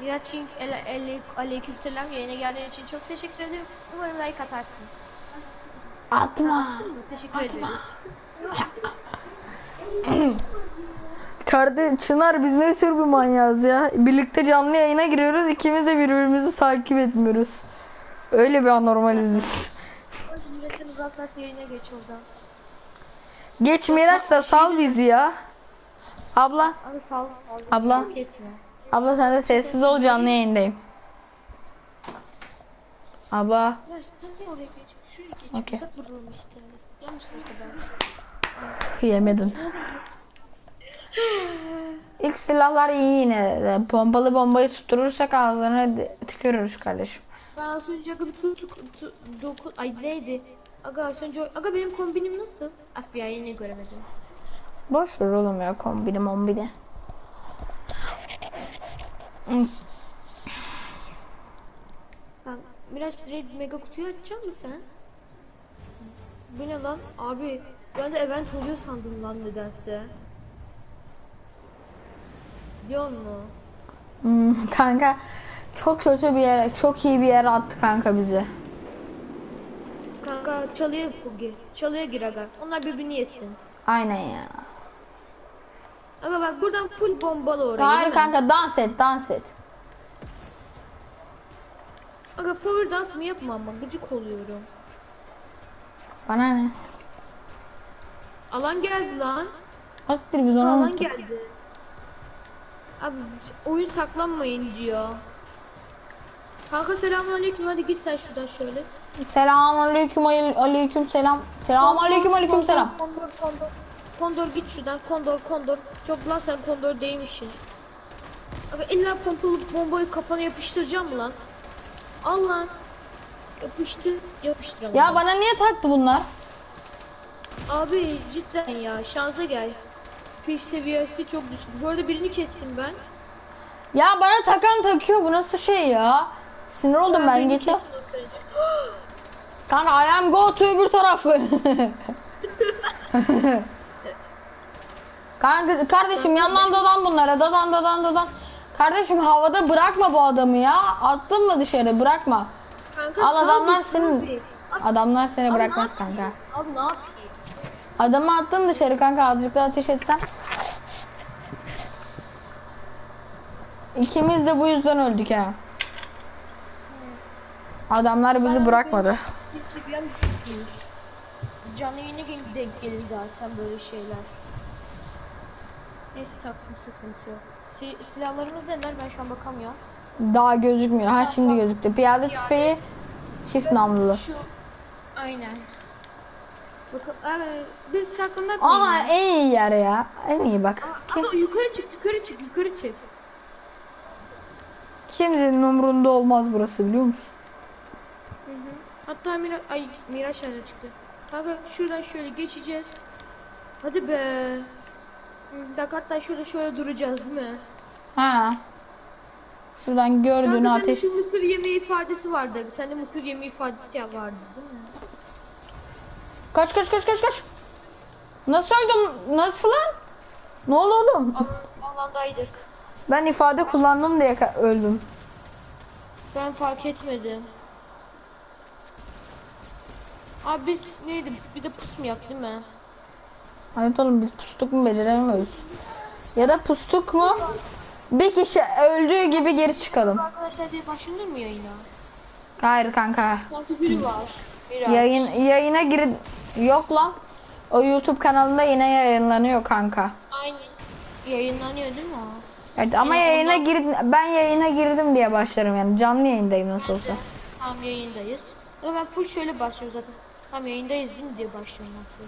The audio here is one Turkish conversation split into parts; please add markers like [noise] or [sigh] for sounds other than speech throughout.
Miraç King ele, ele, aleykümselam yayına geldiğin için çok teşekkür ederim. Umarım like atarsın. Atma. Attın mı? Teşekkür ederiz. [laughs] Kardeş Çınar biz ne tür bir manyağız ya. Birlikte canlı yayına giriyoruz. ikimiz de birbirimizi takip etmiyoruz. Öyle bir anormaliz biz. Miraç'ın uzaklaşsa yayına geç oradan. Geç Miraç da sal bizi ya. Abla. Abi sal sal. Abla. Etme. Abla sen de sessiz ol canlı yayındayım. Abla. Okay. Yemedin. İlk silahlar iyi yine. Pompalı bombayı tutturursak ağzına tükürürüz kardeşim. Ben az önce aga bütün doku... Ay neydi? Aga az önce... Aga benim kombinim nasıl? Af ya yine göremedim. Boş ver oğlum ya kombinim 11'de. Lan Miraç direkt mega kutuyu açacak mısın sen? Bu ne lan? Abi ben de event oluyor sandım lan nedense. Diyor mu? hmm, kanka çok kötü bir yere, çok iyi bir yere attı kanka bizi. Kanka çalıya fugi. Çalıya gir aga. Onlar birbirini yesin. Aynen ya. Aga bak buradan full bombalı oraya. Hayır kanka dans et, dans et. Aga favori dans mı yapma ama gıcık oluyorum. Bana ne? Alan geldi lan. Hastir biz onu Alan unuttuk. geldi. Abi oyun saklanmayın diyor. Kanka selamünaleyküm hadi git sen şuradan şöyle. Selamun aleyküm aleyküm selam. Selamun aleyküm aleyküm Kondor, selam. Kondor kondor. Git şuradan kondor kondor. Çok lan sen kondor değilmişsin. Abi illa pompalı bombayı kafana yapıştıracağım mı lan? Al lan. Yapıştır. Yapıştır. Ya bana niye taktı bunlar? Abi cidden ya şansa gel. Fiş seviyesi çok düşük. Bu arada birini kestim ben. Ya bana takan takıyor bu nasıl şey ya? Sinir oldum ben birini geçen. [gasps] Kanka I am go to öbür tarafı. [laughs] Kanka kardeşim yandan dadan bunlara dadan dadan dadan. Kardeşim havada bırakma bu adamı ya. Attın mı dışarı bırakma. Kanka Al adamlar bir. Adamlar seni bırakmaz kanka. Abi ne yapayım? Adamı attın dışarı kanka azıcık daha ateş etsen. İkimiz de bu yüzden öldük ha. Adamlar bizi bırakmadı. Düşükmüş. Yayına gel- denk gelir zaten böyle şeyler. Neyse taktım sıkıntı yok. Si silahlarımız neler ben şu an bakamıyorum. Daha gözükmüyor. Ha şimdi gözüktü. Piyade tüfeği çift namlulu. Şu aynen. Bakın biz saklandık Aha en iyi yer ya. En iyi bak. Kim, Aga yukarı çık yukarı çık yukarı çık. kimsenin umurunda olmaz burası biliyor musun? Hı hı. Hatta Mira ay Miraç nerede çıktı? Kanka şuradan şöyle geçeceğiz. Hadi be. Bak hatta şöyle şöyle duracağız değil mi? Ha. Şuradan gördüğün Kanka sende ateş. şu mısır yemeği ifadesi vardı. Sende mısır yemeği ifadesi ya vardı değil mi? Kaç kaç kaç kaç kaç. Nasıl öldüm? Nasıl lan? Ne oldu oğlum? Al- Alandaydık. Ben ifade kullandım diye öldüm. Ben fark etmedim. Abi biz neydi? Bir de pus mu yak değil mi? Evet oğlum biz pustuk mu beceremiyoruz. Ya da pustuk mu? Bir kişi öldüğü gibi geri çıkalım. Arkadaşlar diye başlanır mı yayına? Hayır kanka. Sanki biri var. Yayın yayına gir yok lan. O YouTube kanalında yine yayınlanıyor kanka. Aynı. Yayınlanıyor değil mi o? Evet ama Yani yayına ondan- gir ben yayına girdim diye başlarım yani canlı yayındayım nasıl olsa. Tam yayındayız. Ya ben full şöyle başlıyorum zaten. Tam yayındayız değil mi diye başlıyorum full.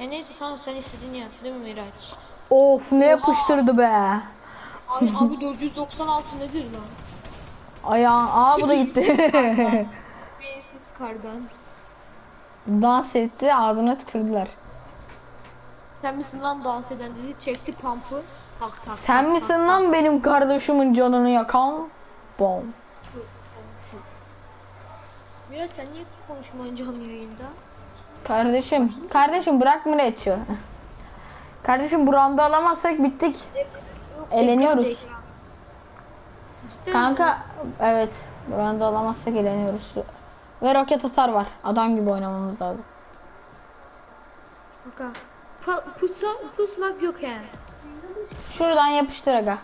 Ya neyse tamam sen istediğini yap değil mi Miraç? Of ne yapıştırdı be. Ay abi 496 nedir lan? Ayağın aa bu da gitti. [laughs] Beyinsiz kardan. Dans etti ağzına tükürdüler. Sen misin lan dans eden dedi çekti pampı tak tak Sen tak, misin tak, lan benim kardeşimin canını yakan? Bom. tak. Miraç sen niye konuşmayın canlı yayında? Kardeşim, kardeşim bırak mı geçiyor? Kardeşim bu roundu alamazsak bittik. Eleniyoruz. Kanka evet. Branda alamazsak eğleniyoruz. Ve roket atar var. Adam gibi oynamamız lazım. Kanka. Pa- pusa, pusmak yok he. Şuradan yapıştır aga.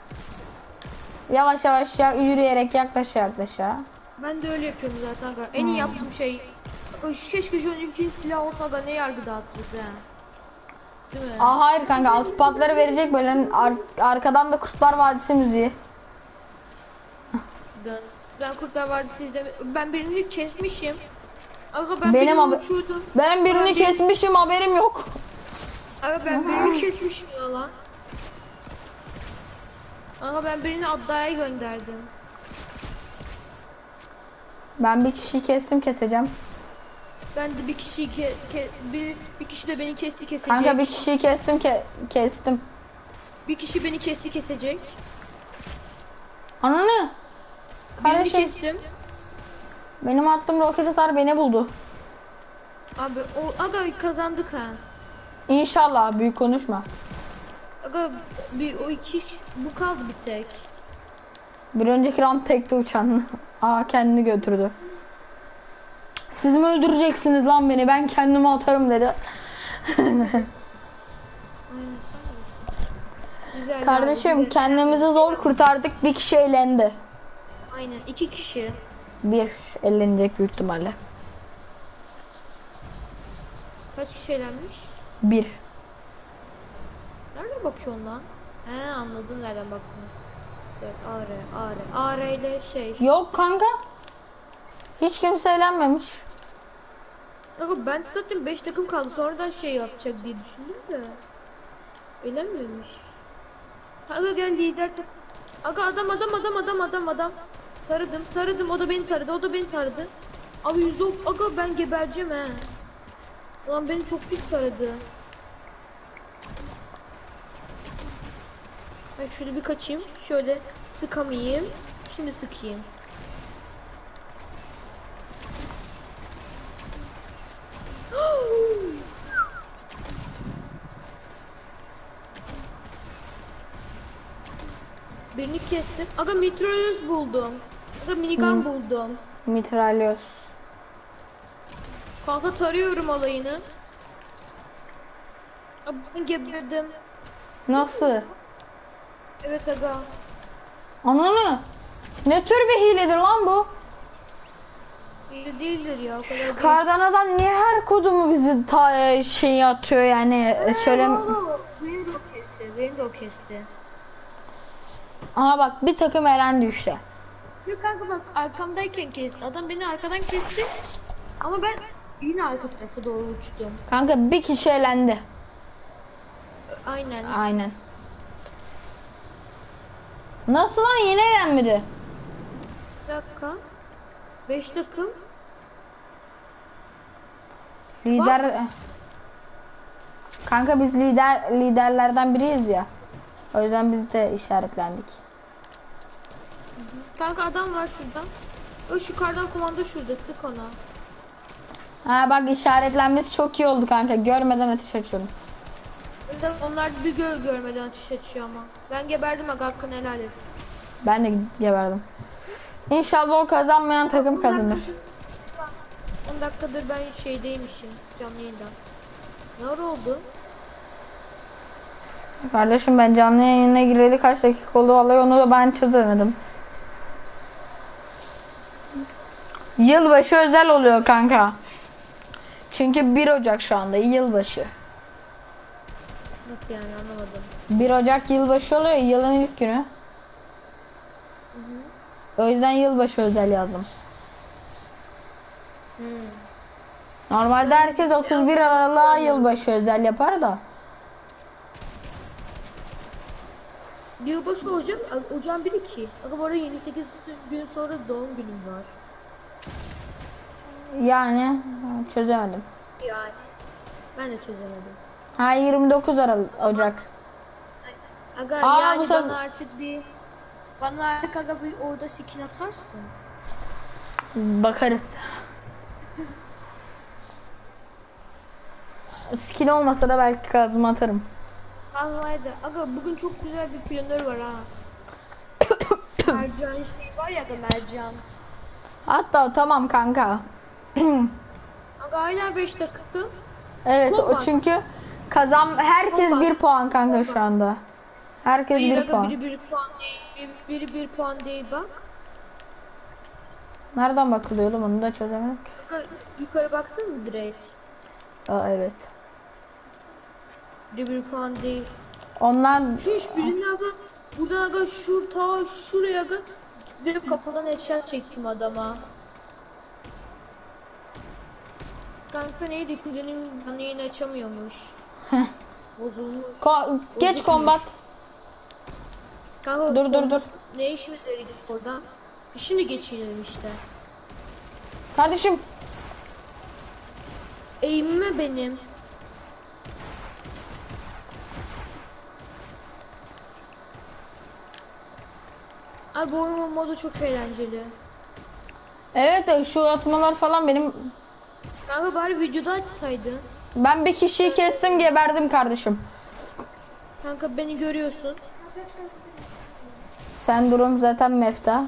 Yavaş yavaş ya, yürüyerek yaklaş yaklaşa. Ben de öyle yapıyorum zaten kanka. En iyi yaptığım şey. Keşke şu önceki silah olsa da ne yargı dağıtırız he. Değil mi? Aa hayır kanka altı patları verecek böyle ar- arkadan da Kurtlar Vadisi müziği. Ben- Ben Kurtlar Vadisi izleme... Ben birini kesmişim. Aga ben Benim birini uçurdum. Ben birini Abi- kesmişim haberim yok. Aga ben birini kesmişim ya lan. Aga ben birini Adda'ya gönderdim. Ben bir kişiyi kestim keseceğim. Ben de bir kişiyi ke, ke- bir, bir kişi de beni kesti kesecek. Kanka bir kişiyi kestim ke kestim. Bir kişi beni kesti kesecek. Ananı. Birini Kardeşim kestim. benim attığım roket atar beni buldu. Abi o aga kazandık ha. İnşallah büyük konuşma. Aga bir o iki bu kaldı bir tek. Bir önceki round tekte uçan. [laughs] Aa kendini götürdü. Siz mi öldüreceksiniz lan beni? Ben kendimi atarım dedi. Güzel Kardeşim abi, kendimizi zor kurtardık. Bir kişi eğlendi. Aynen iki kişi. Bir eğlenecek büyük ihtimalle. Kaç kişi elenmiş? Bir. Nereden bakıyorsun lan? He anladım nereden baktığını. Evet AR AR AR ile şey. Yok kanka. Hiç kimse eğlenmemiş. Aga ben zaten 5 takım kaldı sonradan şey yapacak diye düşündüm de. Elenmemiş. Aga gel lider tak. Aga adam adam adam adam adam adam. Taradım taradım o da beni taradı o da beni taradı. Abi yüzde aga ben gebereceğim he. Ulan beni çok pis taradı. Ben şöyle bir kaçayım. Şöyle sıkamayayım. Şimdi sıkayım. Birini kestim. Aga mitralyöz buldum. Aga minigun buldum. Mitralyoz. Kanka tarıyorum alayını. Aga ben geberdim. Nasıl? Evet aga. Ananı. Ne tür bir hiledir lan bu? İyi değildir ya o kadar değil. Kardan adam niye her kodumu bizi ta şey atıyor yani e, söylem. Oğlum, Beni de o kesti. Beni de o kesti. Aha bak bir takım elendi işte. Yok kanka bak arkamdayken kesti. Adam beni arkadan kesti. Ama ben yine arka tarafa doğru uçtum. Kanka bir kişi elendi. Aynen. Aynen. Nasıl lan yeni elenmedi? Bir dakika. 5 takım. Lider What? Kanka biz lider liderlerden biriyiz ya. O yüzden biz de işaretlendik. Kanka adam var şurada. O şu kardan komando şurada sık ona. Ha bak işaretlenmesi çok iyi oldu kanka. Görmeden ateş açıyorum. Onlar bir gör görmeden ateş açıyor ama. Ben geberdim aga hakkını helal et. Ben de geberdim. İnşallah o kazanmayan takım kazanır. 10 dakikadır ben şeydeymişim canlı yayında. Ne oldu? Kardeşim ben canlı yayına gireli kaç dakika oldu vallahi onu da ben çözemedim. Yılbaşı özel oluyor kanka. Çünkü 1 Ocak şu anda yılbaşı. Nasıl yani anlamadım. 1 Ocak yılbaşı oluyor yılın ilk günü. O yüzden yılbaşı özel yazdım. Hmm. Normalde herkes 31 Aralık'a yılbaşı özel yapar da. Yılbaşı olacak. Ocağın 1 2. Aga bu arada 28 gün sonra doğum günüm var. Yani çözemedim. Yani. Ben de çözemedim. Ha 29 Aralık Ocak. Aga Aa, yani bu sefer- bana artık bir bana artık aga bir orada skin atarsın. Bakarız. Skin olmasa da belki kazma atarım. Kalmaydı. Aga bugün çok güzel bir planör var ha. [coughs] mercan şey var ya da mercan. Hatta tamam kanka. [coughs] Aga hala 5 dakika. Evet o Combat. çünkü kazan herkes Combat. bir puan kanka şu anda. Herkes Hayır bir aga puan. biri bir puan değil. Biri, biri bir puan değil bak. Nereden bakılıyor oğlum onu da çözemedim. Aga yukarı baksana direkt. Aa evet. Bir puan değil. Ondan Şu iş birinin aga buradan aga şu ta şuraya aga direkt kafadan headshot çektim adama. Kanka neydi kuzenim bana yayın açamıyormuş. Bozulmuş. Ko- geç kombat. Kanka, Dur dur dur. Ne işimiz yarayacak oradan? Şimdi geçiyorum işte. Kardeşim Eğimime benim. Abi bu oyunun modu çok eğlenceli. evet de şu atmalar falan benim Kanka bari videoda açsaydın. ben bir kişiyi kestim geberdim kardeşim. Kanka beni görüyorsun. Sen durum zaten mefta.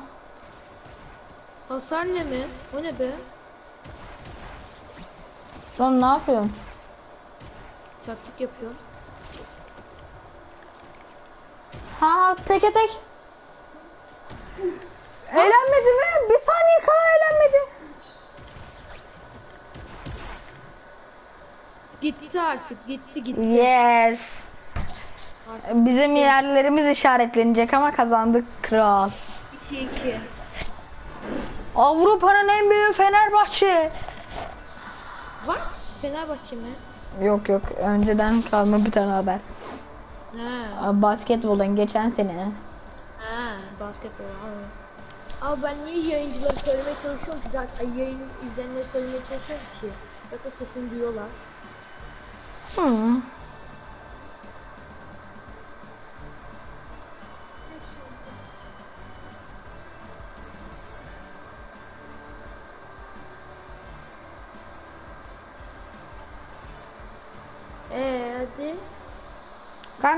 Hasar ne mi? O ne be? Son ne yapıyorsun? Taktik yapıyor. Ha teke tek. Eğlenmedi mi? Bir saniye kala eğlenmedi. Gitti artık. Gitti gitti. Yes. Bizim yerlerimiz işaretlenecek ama kazandık kral. 2-2. Avrupa'nın en büyüğü Fenerbahçe. Var? Fenerbahçe mi? Yok yok önceden kalma bir tane haber. Ha. Basketboldan geçen sene. Basketbol. Abi. Abi ben niye yayıncıları söylemeye çalışıyorum ki? Zaten yayın izleyenleri söylemeye çalışıyorum ki. Zaten sesini duyuyorlar. Hı.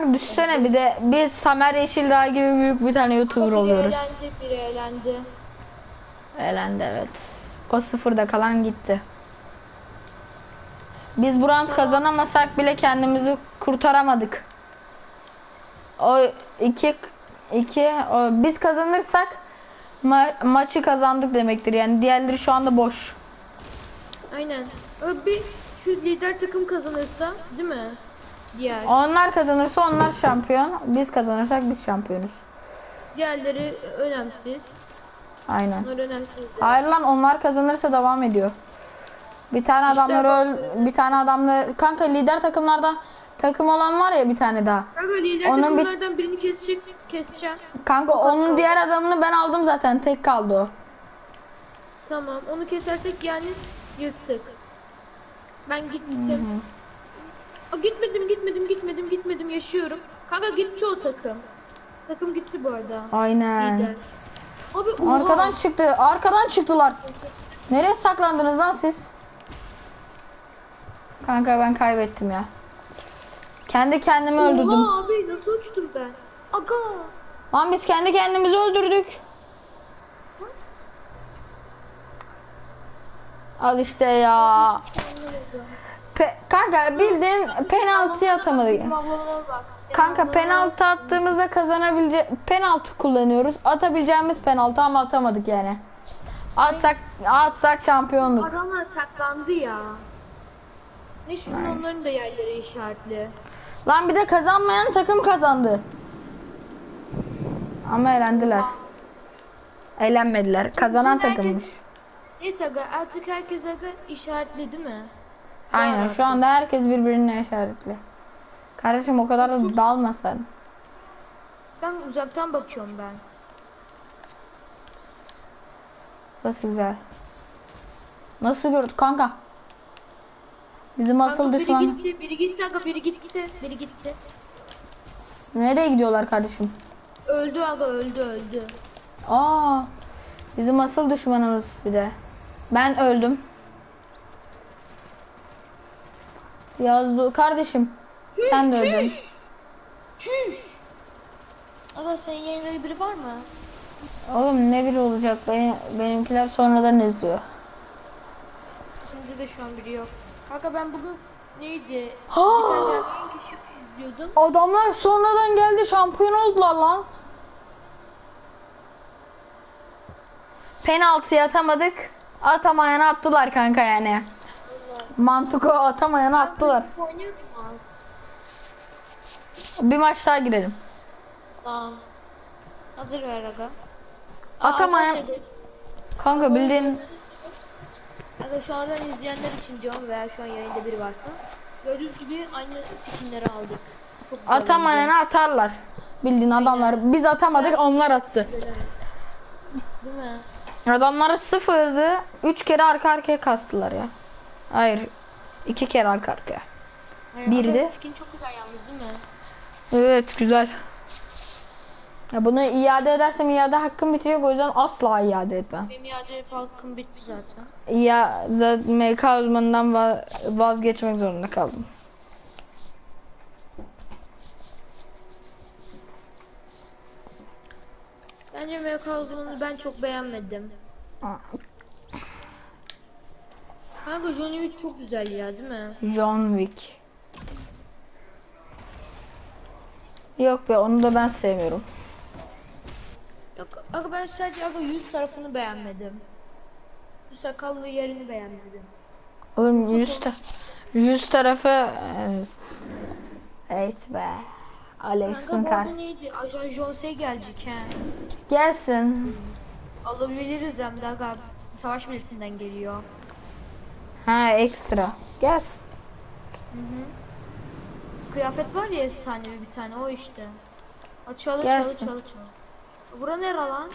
Kanka düşsene bir de biz Samer Yeşildağ gibi büyük bir tane YouTuber Biri oluyoruz. eğlendi, biri eğlendi. Elendi evet. O sıfırda kalan gitti. Biz bu round kazanamasak bile kendimizi kurtaramadık. O iki iki o, biz kazanırsak ma- maçı kazandık demektir. Yani diğerleri şu anda boş. Aynen. Bir şu lider takım kazanırsa değil mi? Diğer. Onlar kazanırsa onlar şampiyon. Biz kazanırsak biz şampiyonuz. Diğerleri önemsiz. Aynen. Onlar önemsiz. Hayır lan onlar kazanırsa devam ediyor. Bir tane adamlar öl bir tane adamla kanka lider takımlardan takım olan var ya bir tane daha. Kanka lider Onun bir- takımlardan birini kesecek, keseceğim. Kanka onun diğer adamını ben aldım zaten tek kaldı o. Tamam. Onu kesersek yani yırttık. Ben gittim. Aa, gitmedim, gitmedim, gitmedim, gitmedim. Yaşıyorum. Kanka gitti o takım. Takım gitti bu arada. Aynen. Lider. Abi oha. Arkadan çıktı. Arkadan çıktılar. Nereye saklandınız lan siz? Kanka ben kaybettim ya. Kendi kendimi öldürdüm. Oha abi nasıl uçtur ben? Aga. Lan biz kendi kendimizi öldürdük. What? Al işte ya. Pe- kanka bildiğin penaltı. Benim bak. Senin Kanka penaltı attığımızda kazanabilece penaltı kullanıyoruz. Atabileceğimiz penaltı ama atamadık yani. Atsak atsak şampiyonluk. Adamlar saklandı ya. Ne şunun onların da yerleri işaretli. Lan bir de kazanmayan takım kazandı. Ama eğlendiler. Eğlenmediler. Kazanan takımmış. Neyse aga artık herkes aga işaretli değil mi? Aynen şu anda herkes birbirine işaretli. Kardeşim o kadar da dalmasan. Ben uzaktan bakıyorum ben. Nasıl güzel. Nasıl gördük kanka? Bizim asıl Kanka düşman. Biri gitti, biri gitti aga biri gitti, biri gitti. Nereye gidiyorlar kardeşim? Öldü aga öldü öldü. Aa, bizim asıl düşmanımız bir de. Ben öldüm. Yazdı kardeşim. Sen de öldün. Çüş. Aga senin yayınları biri var mı? Oğlum ne biri olacak? Benim, benimkiler sonradan izliyor. Şimdi de şu an biri yok. Kanka ben bugün neydi? İzliyordum. Adamlar sonradan geldi şampiyon oldular lan. Penaltı atamadık. Atamayana attılar kanka yani. Mantık o atamayana attılar. Oynuyordum az. Bir maç daha girelim. Tamam. Hazır ver aga. Atamayan- arkadaşlar, Kanka bildiğin Aga şu andan izleyenler için diyorum veya şu an yayında biri varsa. Gördüğünüz gibi aynı skinleri aldık. Çok güzel atamayana atarlar. Bildiğin adamlar. Biz atamadık onlar attı. Değil mi? Adamları sıfırdı. Üç kere arka arkaya kastılar ya. Hayır. iki kere arka arkaya. Hayır, Bir de- Skin çok güzel yalnız değil mi? Evet güzel. Ya bunu iade edersem iade hakkım bitiyor o yüzden asla iade etmem. Benim iade hakkım bitti zaten. Ya zaten MK uzmanından va- vazgeçmek zorunda kaldım. Bence MK uzmanını ben çok beğenmedim. Kanka Johnny Wick çok güzel ya değil mi? John Wick. Yok be onu da ben sevmiyorum. Yok aga ben sadece aga yüz tarafını beğenmedim. Şu sakallı yerini beğenmedim. Oğlum yüz, ta- yüz tarafı Evet be. Alex'in karşısı. neydi? Ajan Jose gelecek he. Gelsin. Alabiliriz hem de aga. Savaş biletinden geliyor. Ha ekstra. Gelsin. Kıyafet var ya efsanevi bir tane o işte. Ha, çalı çalı çalı. Bura nere lan?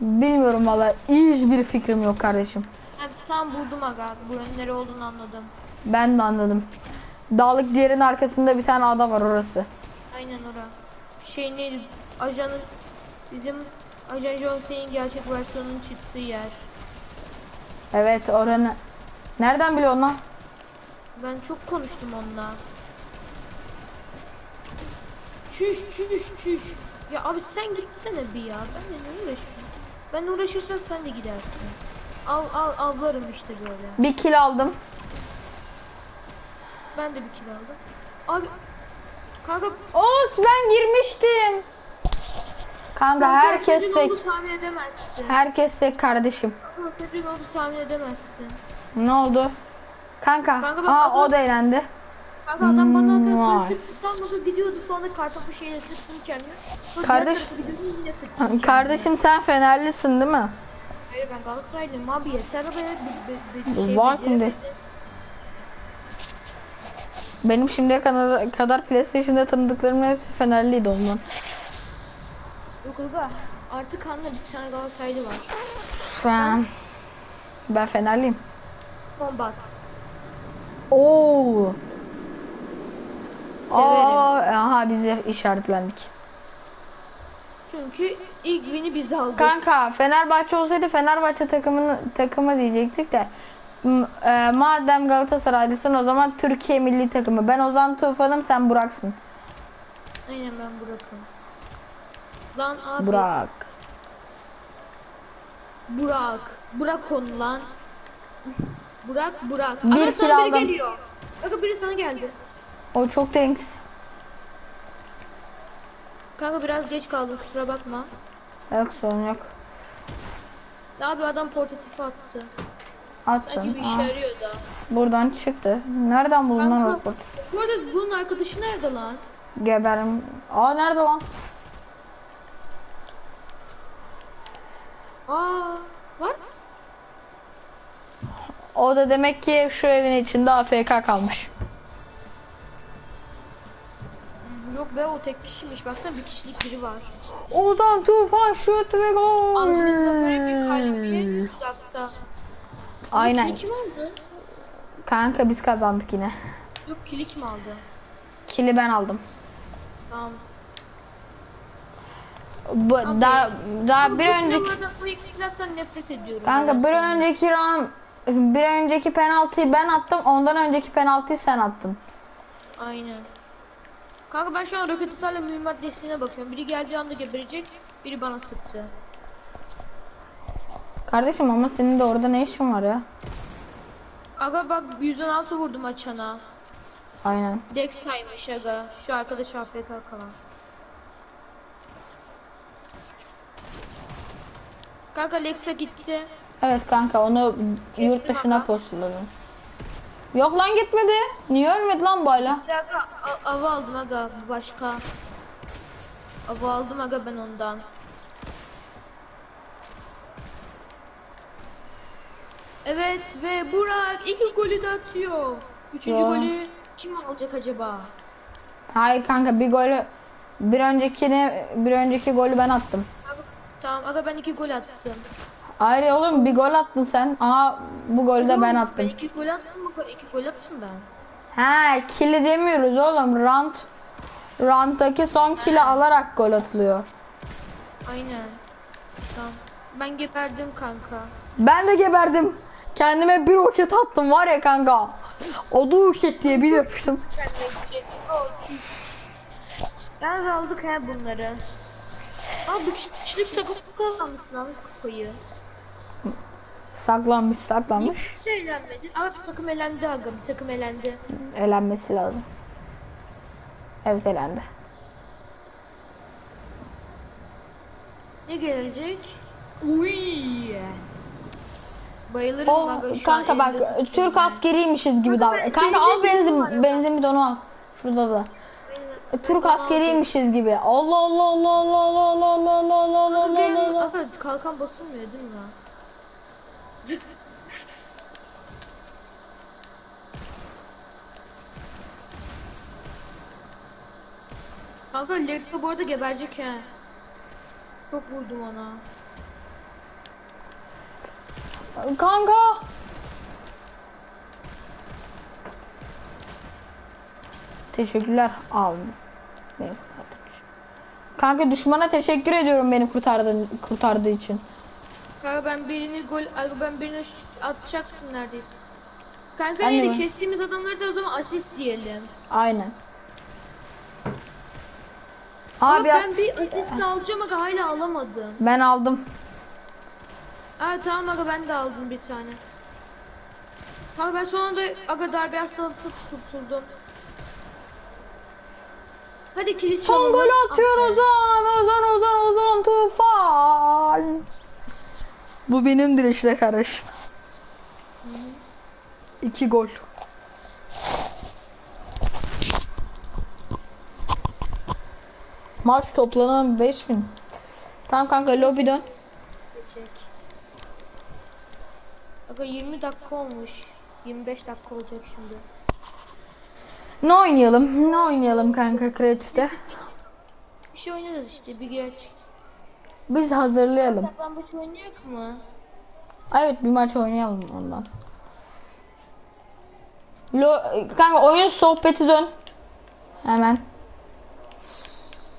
Bilmiyorum valla. Hiçbir fikrim yok kardeşim. Ha, tam buldum aga. Buranın nere olduğunu anladım. Ben de anladım. Dağlık diğerin arkasında bir tane ada var orası. Aynen ora. Şey neydi? Ajanın bizim Ajan Jose'nin gerçek versiyonunun çıktığı yer. Evet oranı. Nereden biliyorsun lan? Ben çok konuştum onunla. Çüş çüş çüş. Ya abi sen gitsene bir ya. Ben ne uğraşıyorum? Ben uğraşırsam sen de gidersin. Al al avlarım işte böyle. Bir kill aldım. Ben de bir kilo aldım. Abi kanka Oğuz ben girmiştim. Kanka kanka herkes tek. Herkes tek kardeşim. Kanka tahmin edemezsin. Ne oldu? Kanka. Kanka bak Aa o adam- da eğlendi. Kanka adam bana Hmm, sıktıktan sonra gidiyordu sonra kartopu şeyle sıktım kendimi. Sonra Kardeş- diğer tarafa gidiyordu, yine sıktım kendimi. Kardeşim sen Fenerlisin değil mi? Hayır ben Galatasaraylıyım abi yeter be bir, bir, bir şey Bak şimdi. beceremedi. Benim şimdiye kadar, kadar PlayStation'da tanıdıklarım hepsi Fenerliydi ondan. Yok aga artık anla bir tane Galatasaraylı var. Ben, ben Fenerliyim. Combat. Oo. Severim. Aa, aha bize işaretlendik. Çünkü ilk win'i biz aldık. Kanka Fenerbahçe olsaydı Fenerbahçe takımını takımı diyecektik de e, madem Galatasaraylısın o zaman Türkiye milli takımı. Ben Ozan Tufan'ım sen Burak'sın. Aynen ben Burak'ım. Lan abi. Burak. Burak. Burak onu lan. Burak Burak. Bir Aga kill sana biri aldım. geliyor. Aga biri sana geldi. O çok thanks. Kanka biraz geç kaldım kusura bakma. Yok sorun yok. Abi adam portatifi attı. Atsın. Sanki bir işe Aa, yarıyor da. buradan çıktı. Nereden buldun lan Kanka. Bu arada bunun arkadaşı nerede lan? Geberim. Aa nerede lan? Aa, what? O da demek ki şu evin içinde AFK kalmış. Yok be o tek kişiymiş. Baksana bir kişilik biri var. Ozan Tufan şut ve gol. Almanın zaferi bir kalbiye uzakta. Aynen. Kili kim aldı? Kanka biz kazandık yine. Yok kili kim aldı? Kili ben aldım. Tamam. Bu, daha daha bir önceki bu iki silahtan nefret ediyorum. kanka bir önceki round bir önceki penaltıyı ben attım. Ondan önceki penaltıyı sen attın. Aynen. Kanka ben şu an roket atarla mühimmat desteğine bakıyorum. Biri geldiği anda geberecek, biri bana sıktı. Kardeşim ama senin de orada ne işin var ya? Aga bak 116 vurdum açana. Aynen. Dex saymış aga. Şu arkadaş AFK kalan. Kanka Lexa gitti. Evet kanka onu yurt Geçtim dışına ama. postladım. Yok lan gitmedi. Niye ölmedi lan bu hala? Aga a- ava aldım aga başka. Ava aldım aga ben ondan. Evet ve Burak iki golü de atıyor. Üçüncü Ya. golü kim alacak acaba? Hayır kanka bir golü bir öncekini bir önceki golü ben attım. Tamam aga ben iki gol attım. Hayır oğlum bir gol attın sen. Aha bu golü de ben Ben attım. iki gol attım aga iki gol attım ben. He kili demiyoruz oğlum. Round round'daki son kili alarak gol atılıyor. Aynen. Tamam. Ben geberdim kanka. Ben de geberdim. Kendime bir roket attım var ya kanka. O da roket diye bir yapıştım. Ben de aldık he bunları. Abi bir kişilik takım kazanmış lan kupayı. Saklanmış saklanmış. Hiç de eğlenmedi. Abi bir takım elendi aga bir takım elendi. Elenmesi lazım. Evet elendi. Ne gelecek? Uy yes. Bayılırım O aga şu kanka an bak elimde Türk tuttum ben. askeriymişiz gibi davran. ben- Kanka al benzin benzin bidonu al. Şurada da. Türk askeriymişiz gibi. Allah Allah Allah Allah Allah Allah Allah Allah Allah benim- Allah Allah. aga kalkan basılmıyor değil mi lan? Kanka Lex'te bu arada geberecek he. Çok vurdum ona. Kanka. Teşekkürler abim. Beni kurtardığın için. Kanka düşmana teşekkür ediyorum beni kurtardığın kurtardığı için. Kanka ben birini gol aga ben birini ş- atacaktım neredeyse. Kanka Ben de neydi mi? kestiğimiz adamları da o zaman asist diyelim. Aynen. Ama Abi ben as- bir asist alacağım aga hala alamadım. ben aldım. Aa tamam aga ben de aldım bir tane. Tamam ben son anda aga darbe hastalığı tutuldum. Hadi kilit çalalım. Son gol atıyor. Ozan, Ozan, Ozan, Ozan Tufan. Bu benimdir işte kardeşim. İki gol. Maç toplanan 5000. Tamam kanka lobi dön. Aga 20 dakika olmuş. 25 dakika olacak şimdi. Ne oynayalım? Ne oynayalım kanka kreatifte? Bir şey oynarız işte bir gerçek. Biz hazırlayalım. Saklambaç oynayak mı? Evet bir maç oynayalım ondan. Lo kanka oyun sohbeti dön. Hemen.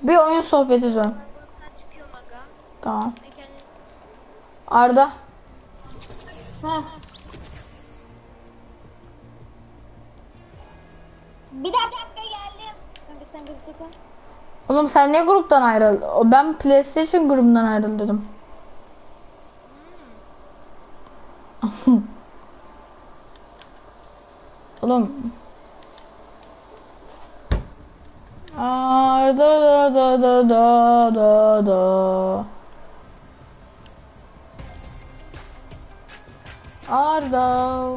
Bir oyun sohbeti dön. Tamam. Arda. Ha. Bir dakika geldim. Kanka sen grupta kal. Oğlum sen ne gruptan ayrıl? O Ben PlayStation grubundan ayrıldım. [laughs] Oğlum. Arda da da da da da da. Arda.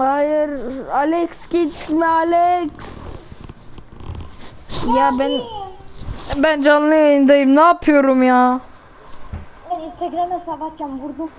Hayır Alex gitme Alex. Ya ben ben canlı yayındayım. Ne yapıyorum ya? Ben Instagram hesabı açacağım. Vurdum.